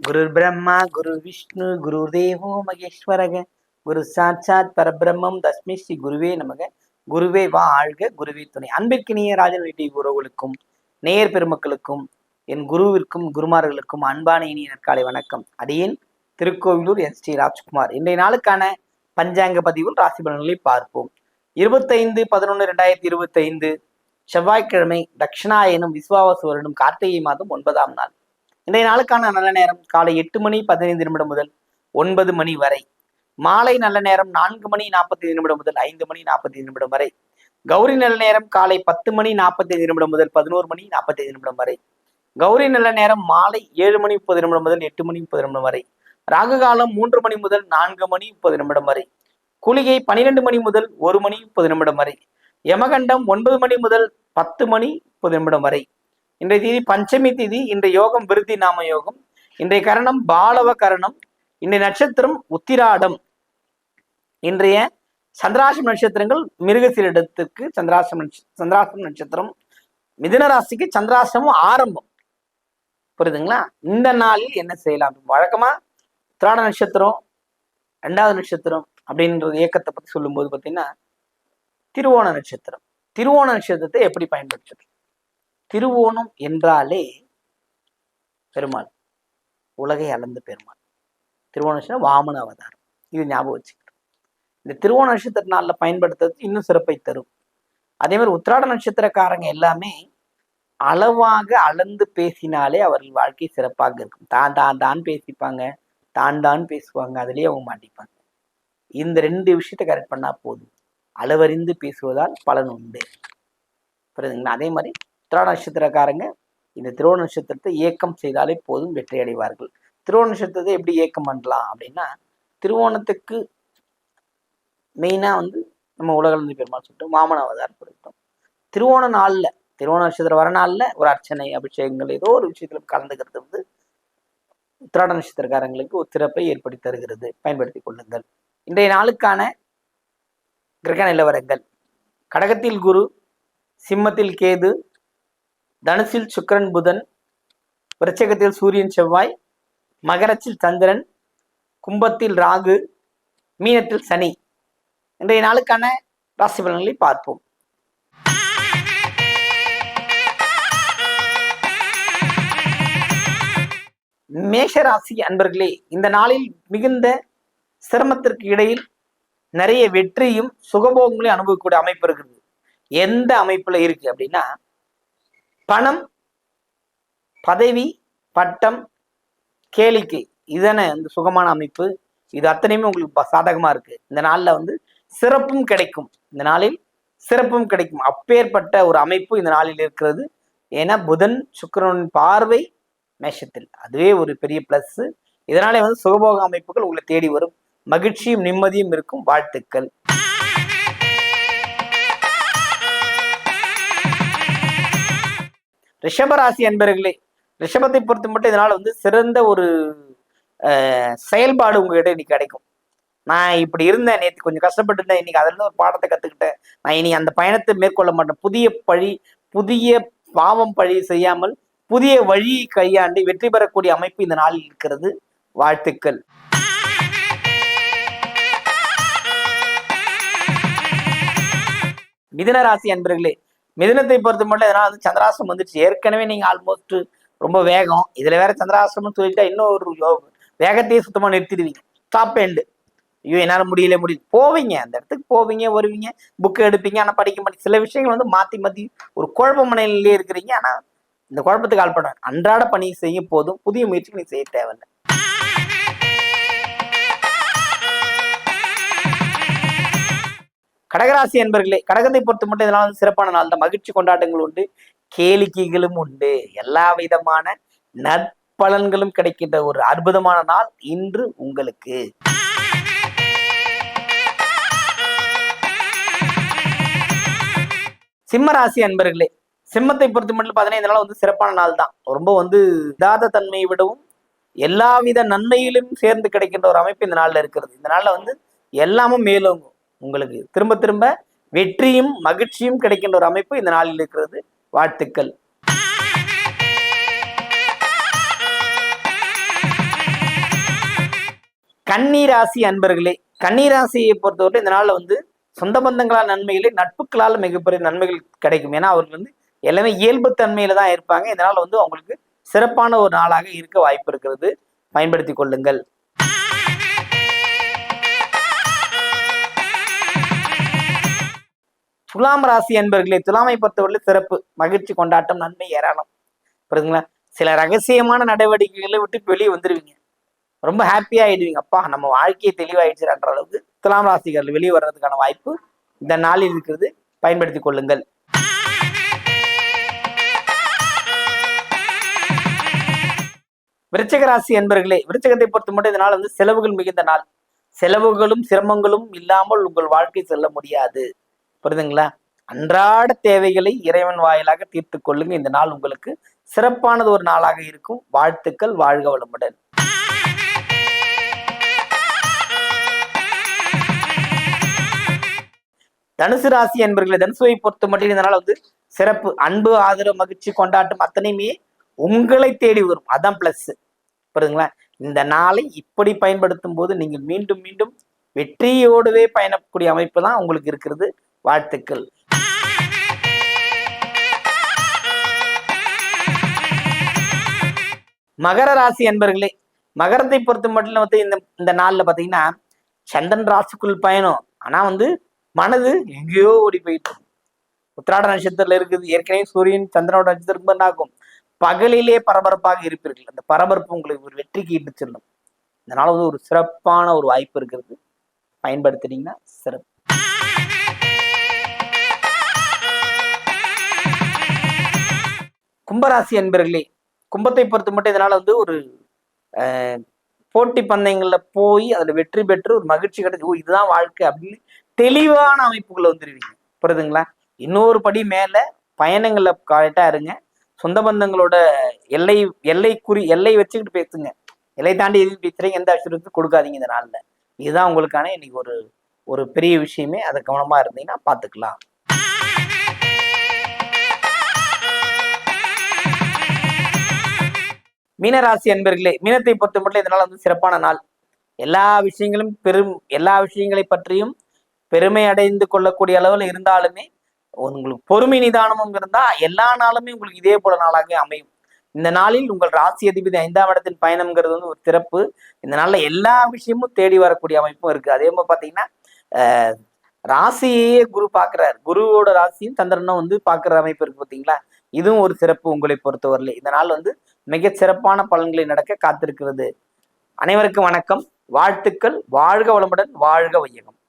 குரு பிரம்மா குரு விஷ்ணு குரு தேவோ மகேஸ்வரக குரு சாட்சாத் பரபிரம்மம் தஸ்மி ஸ்ரீ குருவே நமக குருவே வா ஆழ்க குருவே துணை அன்பிற்கினிய ராஜநிலை உறவுகளுக்கும் நேயர் பெருமக்களுக்கும் என் குருவிற்கும் குருமார்களுக்கும் அன்பான இனிய நற்காலை வணக்கம். அடியேன் திருக்கோவிலூர் எஸ் ஸ்ரீ ராஜ்குமார். இன்றைய நாளுக்கான பஞ்சாங்க பதிவில் ராசி பலன்களை பார்ப்போம். இருபத்தைந்து பதினொன்று ரெண்டாயிரத்தி இருபத்தைந்து செவ்வாய்க்கிழமை தட்சிணாயனும் விஸ்வாவசு வருடம் கார்த்திகை மாதம் ஒன்பதாம் நாள். இன்றைய நாளுக்கான நல்ல நேரம் காலை எட்டு மணி பதினைந்து நிமிடம் முதல் ஒன்பது மணி வரை. மாலை நல்ல நேரம் நான்கு மணி நாற்பத்தி நிமிடம் முதல் ஐந்து மணி நாற்பத்தி நிமிடம் வரை. கௌரி நல்ல நேரம் காலை பத்து மணி நாற்பத்தி நிமிடம் முதல் பதினோரு மணி நாற்பத்தி நிமிடம் வரை. கௌரி நல்ல நேரம் மாலை ஏழு மணி முப்பது நிமிடம் முதல் எட்டு மணி முப்பது நிமிடம் வரை. ராகு காலம் மூன்று மணி முதல் நான்கு மணி முப்பது நிமிடம் வரை. குளிகை பனிரெண்டு மணி முதல் ஒரு மணி முப்பது நிமிடம் வரை. யமகண்டம் ஒன்பது மணி முதல் பத்து மணி முப்பது நிமிடம் வரை. இன்றைய தேதி பஞ்சமி தேதி இன்றைய யோகம் விருத்தி நாம யோகம். இன்றைய கரணம் பாலவ கரணம் இன்றைய நட்சத்திரம் உத்திராடம். இன்றைய சந்திராசம் நட்சத்திரங்கள் மிருகசீரிடத்திற்கு சந்திராசிரம் சந்திராசம் நட்சத்திரம் மிதுன ராசிக்கு சந்திராசிரமம் ஆரம்பம். புரியுதுங்களா? இந்த நாளில் என்ன செய்யலாம்? வழக்கமா திராட நட்சத்திரம் ரெண்டாவது நட்சத்திரம் அப்படின்ற இயக்கத்தை பத்தி சொல்லும்போது பார்த்தீங்கன்னா திருவோண நட்சத்திரம். திருவோண நட்சத்திரத்தை எப்படி பயன்படுத்துறது? திருவோணம் என்றாலே பெருமாள். உலகை அளந்த பெருமாள். திருவோண நட்சத்திரம் வாமன அவதாரம். இது ஞாபகம் வச்சுக்கிறோம் இந்த திருவோண நட்சத்திர நாளில் பயன்படுத்துறது இன்னும் சிறப்பை தரும். அதே மாதிரி உத்திராட நட்சத்திரக்காரங்க எல்லாமே அளவாக அளந்து பேசினாலே அவர்கள் வாழ்க்கை சிறப்பாக இருக்கும். தான் தான் தான் பேசிப்பாங்க. தான் தான் பேசுவாங்க. அதுலேயே அவங்க மாட்டிப்பாங்க. இந்த ரெண்டு விஷயத்தை கரெக்ட் பண்ணால் போதும். அளவறிந்து பேசுவதால் பலன் உண்டு. புரியுதுங்களா? அதே மாதிரி உத்திராட நட்சத்திரக்காரங்க இந்த திருவோண நட்சத்திரத்தை இயக்கம் செய்தாலே போதும் வெற்றி அடைவார்கள் திருவோண நட்சத்திரத்தை எப்படி இயக்கம் பண்ணலாம் அப்படின்னா திருவோணத்துக்கு மெயினாக வந்து நம்ம உலகளந்து பெருமாள் சொல்லிட்டு மாமன அவதார் கொடுத்தோம் திருவோண நாளில் திருவோண நட்சத்திரம் வர நாளில் ஒரு அர்ச்சனை அபிஷேகங்கள் ஏதோ ஒரு விஷயத்தில் கலந்துக்கிறது வந்து உத்திராட நட்சத்திரக்காரங்களுக்கு ஒரு சிறப்பை ஏற்படுத்தி தருகிறது. பயன்படுத்தி கொள்ளுங்கள். இன்றைய நாளுக்கான கிரக நிலவரங்கள். கடகத்தில் குரு சிம்மத்தில் கேது தனுசில் சுக்கரன் புதன் விருச்சகத்தில் சூரியன் செவ்வாய் மகரத்தில் சந்திரன் கும்பத்தில் ராகு மீனத்தில் சனி. இன்றைய நாளுக்கான ராசி பலன்களை பார்ப்போம். மேஷ ராசி அன்பர்களே இந்த நாளில் மிகுந்த சிரமத்திற்கு இடையில் நிறைய வெற்றியும் சுகபோகங்களையும் அனுபவிக்கக்கூடிய அமைப்பு இருக்குது எந்த அமைப்புல இருக்கு அப்படின்னா பணம் பதவி பட்டம் கேளிக்கை. இதனை இந்த சுகமான அமைப்பு. இது அத்தனையுமே உங்களுக்கு சாதகமாக சாதகமா இருக்கு. இந்த நாளில் வந்து சிறப்பும் கிடைக்கும். இந்த நாளில் சிறப்பும் கிடைக்கும். அப்பேற்பட்ட ஒரு அமைப்பு இந்த நாளில் இருக்கிறது. ஏன்னா புதன் சுக்கிரனின் பார்வை மேஷத்தில். அதுவே ஒரு பெரிய பிளஸ் இதனாலே வந்து சுகபோக அமைப்புகள் உங்களை தேடி வரும். மகிழ்ச்சியும் நிம்மதியும் இருக்கும். வாழ்த்துக்கள். ரிஷபராசி அன்பர்களே ரிஷபத்தை பொறுத்து மட்டும் இதனால் வந்து சிறந்த ஒரு செயல்பாடு உங்ககிட்ட இன்னைக்கு கிடைக்கும். நான் இப்படி இருந்தேன் நேற்று கொஞ்சம் கஷ்டப்பட்டு இருந்தேன் இன்னைக்கு அதுல இருந்து ஒரு பாடத்தை கற்றுக்கிட்டேன் நான் இனி அந்த பயணத்தை மேற்கொள்ள மாட்டேன். புதிய பழி புதிய பாவம் பழி செய்யாமல் புதிய வழியை கையாண்டு வெற்றி பெறக்கூடிய அமைப்பு இந்த நாளில் இருக்கிறது. வாழ்த்துக்கள். மிதுன ராசி அன்பர்களே மிதனத்தை பொறுத்த மட்டும் இதனால வந்து சந்திராசிரம் வந்துடுச்சு ஏற்கனவே நீங்க ஆல்மோஸ்ட் ரொம்ப வேகம். இதில் வேற சந்திராசிரமம் சொல்லிட்டா இன்னும் ஒரு யோ- வேகத்தையே சுத்தமாக நிறுத்திடுவீங்க. ஸ்டாப் எண்டு ஐயோ என்னால் முடியல முடியல. போவீங்க. அந்த இடத்துக்கு போவீங்க வருவீங்க. புக்கு எடுப்பீங்க. ஆனா படிக்க மாட்டீங்க. சில விஷயங்கள் வந்து மாற்றி மாற்றி ஒரு குழப்ப மனையிலே இருக்கிறீங்க. ஆனா இந்த குழப்பத்துக்கு ஆள்பட அன்றாட பணி செய்யும் போதும். புதிய முயற்சிகள் நீ செய்ய தேவையில்லை. கடகராசி என்பர்களே கடகத்தை பொறுத்து மட்டும் இதெல்லாம் வந்து சிறப்பான நாள். தான் மகிழ்ச்சி கொண்டாட்டங்கள் உண்டு கேளிக்கைகளும் உண்டு. எல்லா விதமான நற்பலன்களும் கிடைக்கின்ற ஒரு அற்புதமான நாள் இன்று உங்களுக்கு. சிம்மராசி அன்பர்களே சிம்மத்தை பொறுத்து மட்டும் பார்த்தீங்கன்னா இந்த வந்து சிறப்பான நாள் தான். ரொம்ப வந்து இதாத தன்மையை விடவும் எல்லாவித நன்மையிலும் சேர்ந்து கிடைக்கின்ற ஒரு அமைப்பு இந்த நாளில் இருக்கிறது. இந்த நாளில் வந்து எல்லாமும் மேலோங்கும். உங்களுக்கு திரும்ப திரும்ப வெற்றியும் மகிழ்ச்சியும் கிடைக்கின்ற ஒரு அமைப்பு இந்த நாளில் இருக்கிறது. வாழ்த்துக்கள். கன்னிராசி அன்பர்களே கன்னிராசியை பொறுத்தவரை இந்த நாளில் வந்து சொந்த பந்தங்களால் நன்மைகளே நட்புகளால் மிகப்பெரிய நன்மைகள் கிடைக்கும். ஏன்னா அவர்கள் வந்து எல்லாமே இயல்பு தன்மையில தான் இருப்பாங்க. இதனால் வந்து அவங்களுக்கு சிறப்பான ஒரு நாளாக இருக்க வாய்ப்பு இருக்கிறது. பயன்படுத்தி கொள்ளுங்கள். துலாம் ராசி என்பர்களே துலாமை பொறுத்தவரை சிறப்பு மகிழ்ச்சி கொண்டாட்டம் நன்மை ஏராளம். புரியுதுங்களா சில ரகசியமான நடவடிக்கைகளை விட்டு வெளியே வந்துருவீங்க. ரொம்ப ஹாப்பியா ஆயிடுவீங்க. அப்பா நம்ம வாழ்க்கையை தெளிவாயிடுச்சுன்ற அளவுக்கு துலாம் ராசிகர்கள் வெளியே வர்றதுக்கான வாய்ப்பு இந்த நாளில் இருக்கிறது. பயன்படுத்தி கொள்ளுங்கள். விருச்சக ராசி என்பர்களே விருச்சகத்தை பொறுத்த மட்டும் இதனால் வந்து செலவுகள் மிகுந்த நாள். செலவுகளும் சிரமங்களும் இல்லாமல் உங்கள் வாழ்க்கை செல்ல முடியாது. புரியுதுங்களா அன்றாட தேவைகளை இறைவன் வாயிலாக தீர்த்து கொள்ளுங்க. இந்த நாள் உங்களுக்கு சிறப்பானது ஒரு நாளாக இருக்கும். வாழ்த்துக்கள். வாழ்க வளமுடன். தனுசு ராசி என்பர்களை தனுசுவை பொறுத்த மட்டும் இந்த நாள் வந்து சிறப்பு. அன்பு ஆதரவு மகிழ்ச்சி கொண்டாட்டம் அத்தனையுமே உங்களை தேடி வரும். அதான் பிளஸ் புரியுதுங்களா இந்த நாளை இப்படி பயன்படுத்தும் போது நீங்கள் மீண்டும் மீண்டும் வெற்றியோடவே பயணக்கூடிய அமைப்பு தான் உங்களுக்கு இருக்கிறது. வாழ்த்துக்கள். மகர ராசி என்பர்களே மகரத்தை பொறுத்த மட்டும் வந்து இந்த இந்த நாள்ல பார்த்தீங்கன்னா சந்திரன் ராசிக்குள் பயணம். ஆனா வந்து மனது எங்கேயோ ஓடி போயிட்டு உத்திராட நட்சத்திரத்துல இருக்குது. ஏற்கனவே சூரியன் சந்திரனோட நட்சத்திரம் என்னாகும் பகலிலே பரபரப்பாக இருப்பீர்கள். அந்த பரபரப்பு உங்களுக்கு ஒரு வெற்றிக்கு இட்டு செல்லும் இதனால வந்து ஒரு சிறப்பான ஒரு வாய்ப்பு இருக்கிறது. பயன்படுத்துனீங்கன்னா சிறப்பு. கும்பராசி அன்பர்களே கும்பத்தை பொறுத்த மட்டும் இதனால் வந்து ஒரு போட்டி பந்தயங்களில் போய் அதில் வெற்றி பெற்று ஒரு மகிழ்ச்சி கிடைச்சி ஓ இதுதான் வாழ்க்கை அப்படின்னு தெளிவான அமைப்புக்குள்ள வந்துடுவீங்க புரியுதுங்களா? இன்னொரு படி மேலே பயணங்களில் கரெக்டாக இருங்க. சொந்த பந்தங்களோட எல்லை எல்லை குறி எல்லை வச்சுக்கிட்டு பேசுங்க. எல்லை தாண்டி எதுவும் பேசுறீங்க எந்த அசுரத்துக்கும் கொடுக்காதீங்க இந்த நாளில். இதுதான் உங்களுக்கான இன்னைக்கு ஒரு ஒரு பெரிய விஷயமே. அதை கவனமாக இருந்தீங்கன்னா பார்த்துக்கலாம். மீனராசி அன்பர்களே மீனத்தை பொறுத்த மட்டும் இதனால் வந்து சிறப்பான நாள். எல்லா விஷயங்களும் பெரும் எல்லா விஷயங்களை பற்றியும் பெருமை அடைந்து கொள்ளக்கூடிய அளவில் இருந்தாலுமே உங்களுக்கு பொறுமை நிதானமும் இருந்தா எல்லா நாளுமே உங்களுக்கு இதே போல நாளாக அமையும். இந்த நாளில் உங்கள் ராசி அதிபதி ஐந்தாம் இடத்தின் பயணம்ங்கிறது வந்து ஒரு சிறப்பு. இந்த நாள்ல எல்லா விஷயமும் தேடி வரக்கூடிய அமைப்பும் இருக்கு. அதே மாதிரி பாத்தீங்கன்னா அஹ், ராசியே குரு பார்க்குறார். குருவோட ராசியும் சந்திரனும் வந்து பார்க்குற அமைப்பு இருக்கு பார்த்தீங்களா? இதுவும் ஒரு சிறப்பு உங்களை பொறுத்தவரையில். இந்த நாள் வந்து மிக சிறப்பான பலன்களை நடக்க காத்திருக்கிறது. அனைவருக்கும் வணக்கம். வாழ்த்துக்கள். வாழ்க வளமுடன் வாழ்க வையகம்.